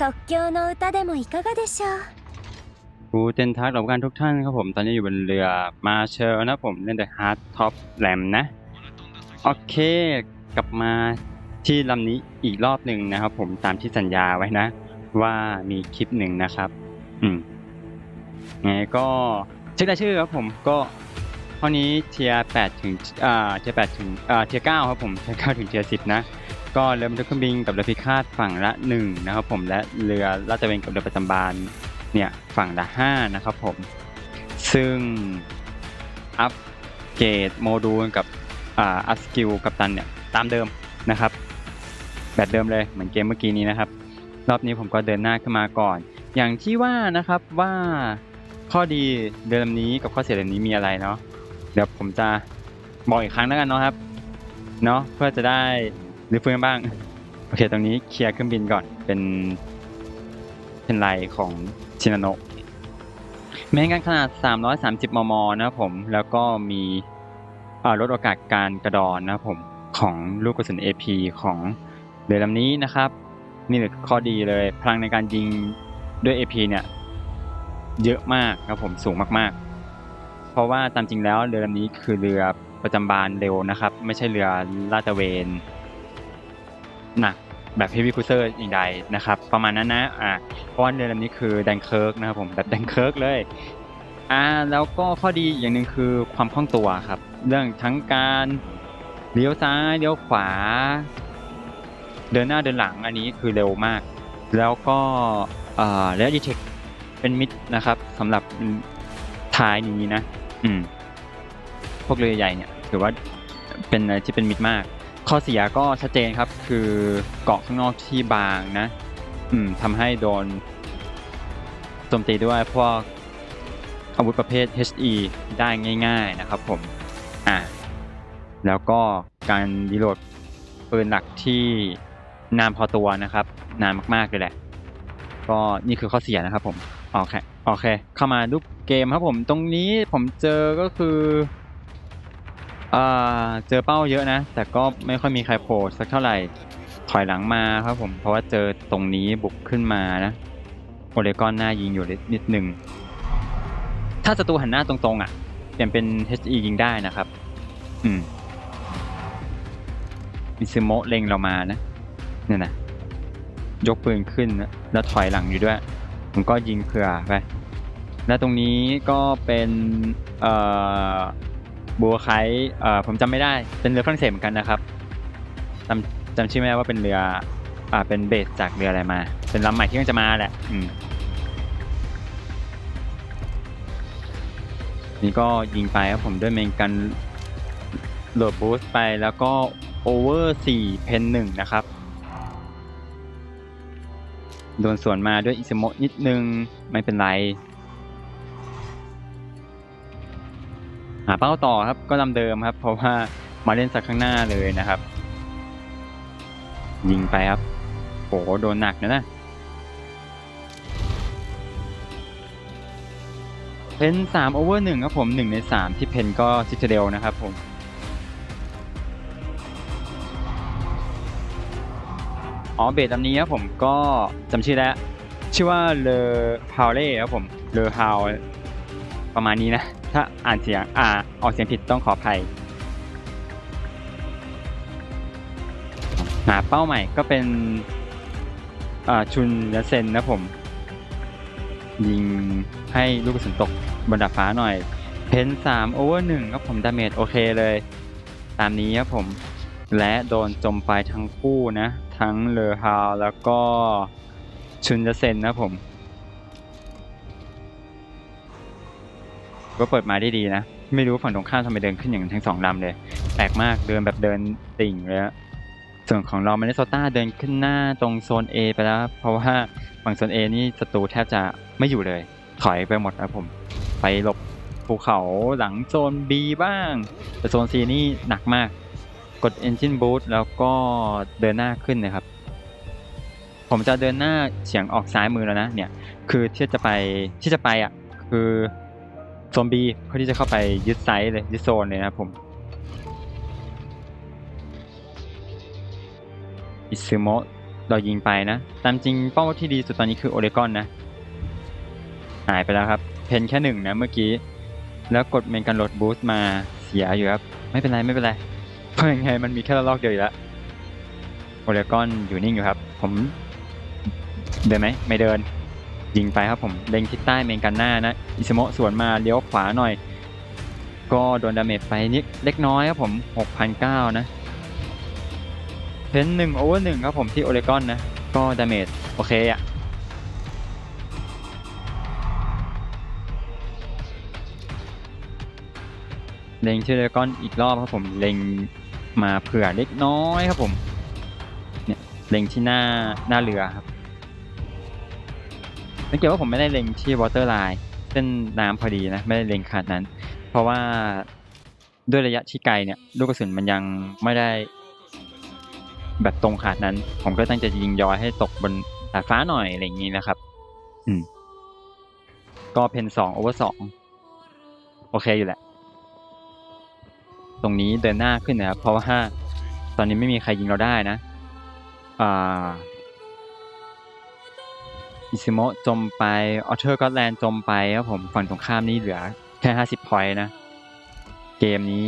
即興の歌でもいかがでしょう กูเจนทักกับการทุกท่านครับผม ตอนนี้อยู่บนเรือมาเชลนะผมเล่นแต่ฮาร์ดท็อปแ m มนะ โอเค กลับมาที่ลำนี้อีกรอบหนึ่งนะครับผมตามที่สัญญาไว้นะ ว่ามีคลิปหนึ่งนะครับ อืมไงก็เช็ครายชื่อครับผมก็ข้อนี้เทียร์8ถึงอ่าเทียร์8ถึงอ่าเทียร์9ครับผมเทียร์9ถึงเทียร์10 นะ ก็เรือบรรทุกเครื่องบินกับเรือพิฆาตฝั่งละหนึ่งนะครับผมและเรือลาดตระเวนกับเรือประจำบานเนี่ยฝั่งละห้านะครับผมซึ่งอัปเกรดโมดูลกับอ่าอัพสกิลกับตันเนี่ยตามเดิมนะครับแบบเดิมเลยเหมือนเกมเมื่อกี้นี้นะครับ รอบนี้ผมก็เดินหน้าขึ้นมาก่อน อย่างที่ว่านะครับว่าข้อดีเดิมนี้กับข้อเสียเดิมนี้มีอะไรเนาะเดี๋ยวผมจะบอกอีกครั้งแล้วกันเนาะครับเนาะเพื่อจะได้ หรื้อฟื้นบ้าง โอเค ตรงนี้เคลียร์เครื่องบินก่อน เป็น เป็นลายของชินาโนะแม้กันขนาด 330 มม นะครับผม แล้วก็มีลดโอกาสการกระดอนนะครับผมของลูกกระสุน AP ของเรือลำนี้นะครับ นี่คือข้อดีเลย พลังในการยิงด้วย AP เนี่ยเยอะมากครับผมสูงมากๆ เพราะว่าตามจริงแล้วเรือลำนี้คือเรือประจำบานเร็วนะครับ ไม่ใช่เรือลาดตระเวน หนักแบบ heavy cruiser อย่างใดนะครับ ประมาณนั้นนะอ่าเพราะว่าเรือลำนี้คือแดนเคิร์กนะครับผมแบบแดนเคิร์กเลยอ่าแล้วก็ข้อดีอย่างหนึ่งคือความคล่องตัวครับ เรื่องทั้งการเลี้ยวซ้ายเลี้ยวขวา เดินหน้าเดินหลังอันนี้คือเร็วมาก แล้วก็เอ่อแล้วดีเทคเป็นมิดนะครับสำหรับท้ายนี้นะ อืม พวกเรือใหญ่เนี่ยถือว่าเป็นอะไรที่เป็นมิดมาก ข้อเสียก็ชัดเจนครับคือเกาะข้างนอกที่บางนะ อืมทำให้โดนโจมตีด้วยพวกอาวุธประเภท HE ได้ง่าย ๆนะครับผมอ่าแล้วก็การรีโหลดปืนหลักที่นานพอตัวนะครับ นานมากๆเลยแหละ ก็นี่คือข้อเสียนะครับผมโอเคโอเค เข้ามารูปเกมครับผมตรงนี้ผมเจอก็คือ เจอเป้าเยอะนะ แต่ก็ไม่ค่อยมีใครโผล่สักเท่าไหร่ ถอยหลังมาครับผม เพราะว่าเจอตรงนี้บุกขึ้นมานะ โอเลกอนหน้ายิงอยู่นิดนึง ถ้าศัตรูหันหน้าตรงๆ อะ เปลี่ยนเป็น HE ยิงได้นะครับ อืมมิซึโมะเล็งเรามานะเนี่ยนะ ยกปืนขึ้นนะแล้วถอยหลังอยู่ด้วย ผมก็ยิงเผื่อไป แล้วตรงนี้ก็เป็น เอ่อ บัวไคเอ่อผมจำไม่ได้เป็นเรือฝรั่งเศสเหมือนกันนะครับจำจำชื่อไม่ได้ว่าเป็นเรืออ่าเป็นเบสจากเรืออะไรมา เป็นลำใหม่ที่กำลังจะมาแหละอืมนี่ก็ยิงไปครับผมด้วยเมนกันโหลดบูสต์ไปแล้วก็โอเวอร์4เพนหนึ่งนะครับโดนสวนมาด้วยอิสโมะนิดนึง ไม่เป็นไร หาเป้าต่อครับก็ลำเดิมครับ เพราะว่ามาเล่นสักข้างหน้าเลยนะครับ ยิงไปครับโหโดนหนักนะนะเพนสามโอเวอร์หนึ่งครับผมหนึ่งในสามที่เพนก็ซิตเดลนะครับผมอ๋อเบสลำนี้ครับผมก็จำชื่อแล้ว ชื่อว่าเลอฮาวเล่ครับผมเลอฮาวประมาณนี้นะ ถ้าอ่านเสียงอ่าออกเสียงผิดต้องขออภัยหาเป้าใหม่ก็เป็นอ่าชุนยะเซนนะผม ยิงให้ลูกกระสุนตกบนดาดฟ้าหน่อย เพนสามโอเวอร์หนึ่งครับผมดาเมจโอเคเลย ตามนี้ครับผม และโดนจมไปทั้งคู่นะ ทั้งเลอฮาวแล้วก็ชุนจะเซนนะผม ก็เปิดมาได้ดีนะ ไม่รู้ฝั่งตรงข้ามทำไมเดินขึ้นอย่างนั้นทั้งสองลำเลย แปลกมากเดินแบบเดินติ่งเลยอะส่วนของเรามนนโซตาเดินขึ้นหน้าตรงโซน A ไปแล้ว เพราะว่าฝั่งโซน A นี่ศัตรูแทบจะไม่อยู่เลย ถอยไปหมดนะผม ไปหลบภูเขาหลังโซน B บ้าง แต่โซน C นี่หนักมาก กด Engine Boost แล้วก็เดินหน้าขึ้นนะครับ ผมจะเดินหน้าเฉียงออกซ้ายมือแล้วนะเนี่ย คือที่จะไปที่จะไปอะ คือ โซน B เพื่อที่จะเข้าไปยึดไซส์เลยยึดโซนเลยนะครับผมอิซึโมะเรายิงไปนะ ตามจริงเป้าที่ดีสุดตอนนี้คือโอเลกอนนะ หายไปแล้วครับ เพนแค่หนึ่งนะเมื่อกี้ แล้วกดเมนกันโหลดบูสต์มาเสียอยู่ครับ ไม่เป็นไรไม่เป็นไร เพราะยังไงมันมีแค่ระลอกเดียวอยู่แล้วโอเลกอนอยู่นิ่งอยู่ครับ ผมเดินไหมไม่เดิน ยิงไปครับผมเล็งทิศใต้เมนกันหน้านะอิสโมะสวนมาเลี้ยวขวาหน่อย ก็โดนดาเมจไปนิดเล็กน้อยครับผม6,009นะเพนหนึ่งโอเวอร์หนึ่งครับผมที่โอเลกอนนะ ก็ดาเมจโอเคอะเล็งที่โอเลกอนอีกรอบครับผมเล็งมาเผื่อเล็กน้อยครับผมเนี่ยเล็งที่หน้าหน้าเรือครับ สังเกตว่าผมไม่ได้เล็งที่วอเตอร์ไลน์เส้นน้ำพอดีนะ ไม่ได้เล็งขนาดนั้น เพราะว่าด้วยระยะที่ไกลเนี่ยลูกกระสุนมันยังไม่ได้ แบบตรงขนาดนั้น ผมก็ตั้งใจจะยิงย้อยให้ตกบนดาดฟ้าหน่อยอะไรอย่างนี้นะครับ อืม ก็เพนสองโอเวอร์สองโอเคอยู่แหละ ตรงนี้เดินหน้าขึ้นนะครับ เพราะว่าตอนนี้ไม่มีใครยิงเราได้นะ อ่า อิซิโมะจมไปออเทอร์ก็แลนจมไปครับผมฝั่งตรงข้ามนี่เหลือแค่ห้าสิบพอยต์นะ เกมนี้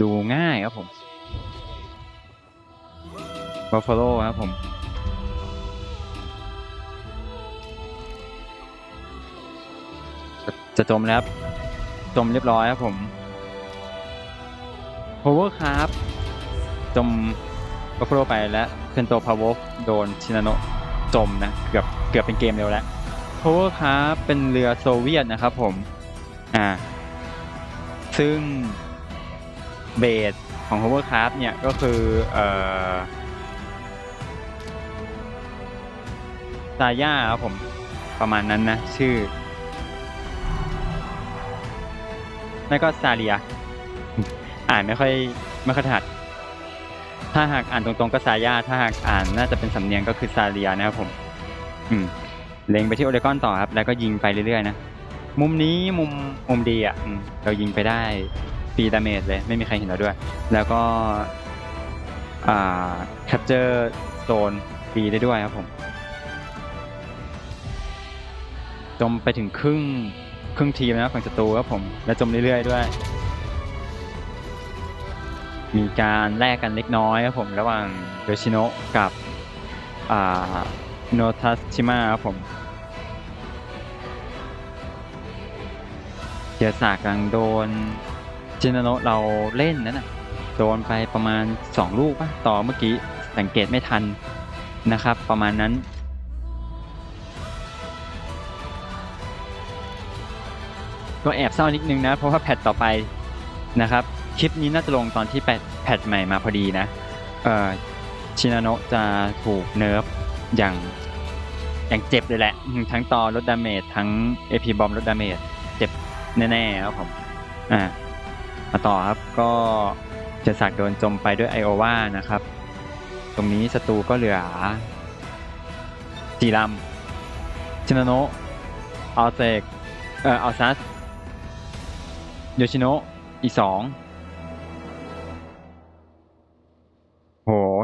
ดูง่ายครับผมบัฟฟาโลครับผม จะจมแล้วครับจมเรียบร้อยครับผมโ o เวอร์ครับ จมบัฟฟาโลไปแล้วเซนโตพาวโดนชินาโนะ จมนะเกือบเกือบเป็นเกมเร็วแล้วโ o เวอร์ครับเป็นเรือโซเวียตนะครับผมอ่าซึ่งเบสของ Hovercraft เนี่ยก็คือเอ่อซาย่าครับผมประมาณนั้นนะ ชื่อ แล้วก็ซาเลีย อ่านไม่ค่อยไม่ค่อยถนัด ถ้าหากอ่านตรงๆก็ซาย่าถ้าหากอ่านน่าจะเป็นสำเนียงก็คือซาเลียนะครับผม อืม เล็งไปที่โอเลกอนต่อครับ แล้วก็ยิงไปเรื่อยๆนะ มุมนี้มุมมุมดีอะเรายิงไปได้ฟรีดาเมจเลย ไม่มีใครเห็นเราด้วย แล้วก็อ่าแคปเจอร์โซนฟรีได้ด้วยครับผมจมไปถึงครึ่งครึ่งทีมนะฝั่งศัตรูครับผม และจมเรื่อยๆด้วย มีการแลกกันเล็กน้อยครับผมระหว่างโยชิโนะกับโนทัสชิมะครับผมเจอสากลังโดนจินโนะเราเล่นนั่นน่ะโดนไปประมาณ 2 ลูกป่ะต่อเมื่อกี้สังเกตไม่ทันนะครับ ประมาณนั้นก็แอบเศร้านิดนึงนะ เพราะว่าแพทต่อไปนะครับ คลิปนี้น่าจะลงตอนที่แพทแพทใหม่มาพอดีนะ เอ่อ ชินาโนะจะถูกเนิร์ฟอย่างอย่างเจ็บเลยแหละ ทั้งตอลดดาเมจทั้ง AP บอมลดดาเมจเจ็บแน่ๆครับผมอ่ามาต่อครับก็เจสักโดนจมไปด้วยไอโอวานะครับ ตรงนี้ศัตรูก็เหลือสี่ลำชินาโนะอัลเซกเอ่ออัลซัสโยชิโนะอีกสอง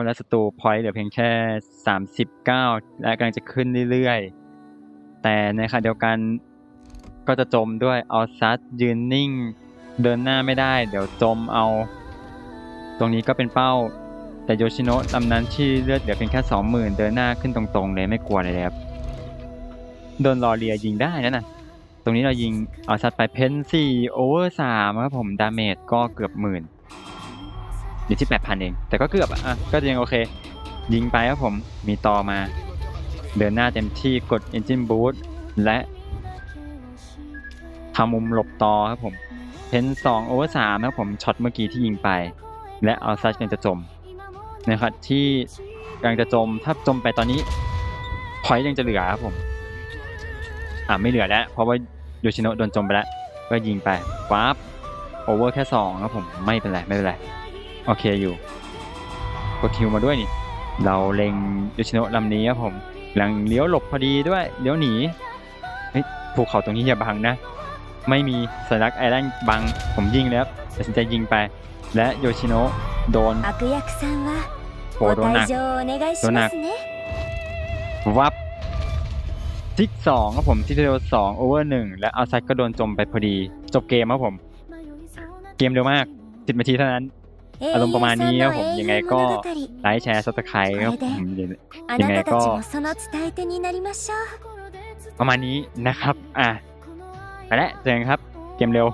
แล้วศัตรูพอยต์เหลือเพียงแค่สามสิบเก้าและกำลังจะขึ้นเรื่อยๆ แต่ในขณะเดียวกันก็จะจมด้วยเอาซัดยืนนิ่ง เดินหน้าไม่ได้ เดี๋ยวจมเอา ตรงนี้ก็เป็นเป้า แต่โยชิโนะลำนั้นที่เลือดเหลือเพียงแค่สองหมื่นเดินหน้าขึ้นตรงๆ เลยไม่กลัวเลยครับโดนรอเรียยิงได้นะน่ะตรงนี้เรายิงเอาซัดไปเพนสี่โอเวอร์สามครับผมดาเมจก็เกือบหมื่น อยู่ที่แปดพันเอง แต่ก็เกือบอะก็ยังโอเค ยิงไปครับผมมีต่อมา เดินหน้าเต็มที่กด Engine Boost และทำมุมหลบต่อครับผมเพนสองโอเวอร์สามครับผมช็อตเมื่อกี้ที่ยิงไป และเอาซัดกันจะจมนะครับที่กำลังจะจมถ้าจมไปตอนนี้พอยยังจะเหลือครับผมอ่าไม่เหลือแล้ว เพราะว่าโยชิโนะโดนจมไปแล้ว ก็ยิงไปวาร์ปโอเวอร์แค่สองครับผมไม่เป็นไรไม่เป็นไร โอเคอยู่กดคิวมาด้วยนี่ เราเล็งยูชิโนะลำนี้ครับผมหลังเลี้ยวหลบพอดีด้วยเลี้ยวหนีเฮ้ยภูเขาตรงนี้อย่าบังนะ ไม่มีสัญลักษณ์ไอแลนด์บังผมยิงแล้วตัดสินใจยิงไป และโยชิโนะโดนโหโดนหนักโดนหนักวับทิกสองครับผมทิกเร็วสองโอเวอร์หนึ่งและเอาซัดก็โดนจมไปพอดี จบเกมครับผม เกมเร็วมากสิบนาทีเท่านั้น อารมณ์ประมาณนี้ครับผมยังไงก็ไลค์แชร์สับสไครครับผมยังไงก็ประมาณนี้นะครับ อะไปแล้วเจอกันครับ เกมเร็ว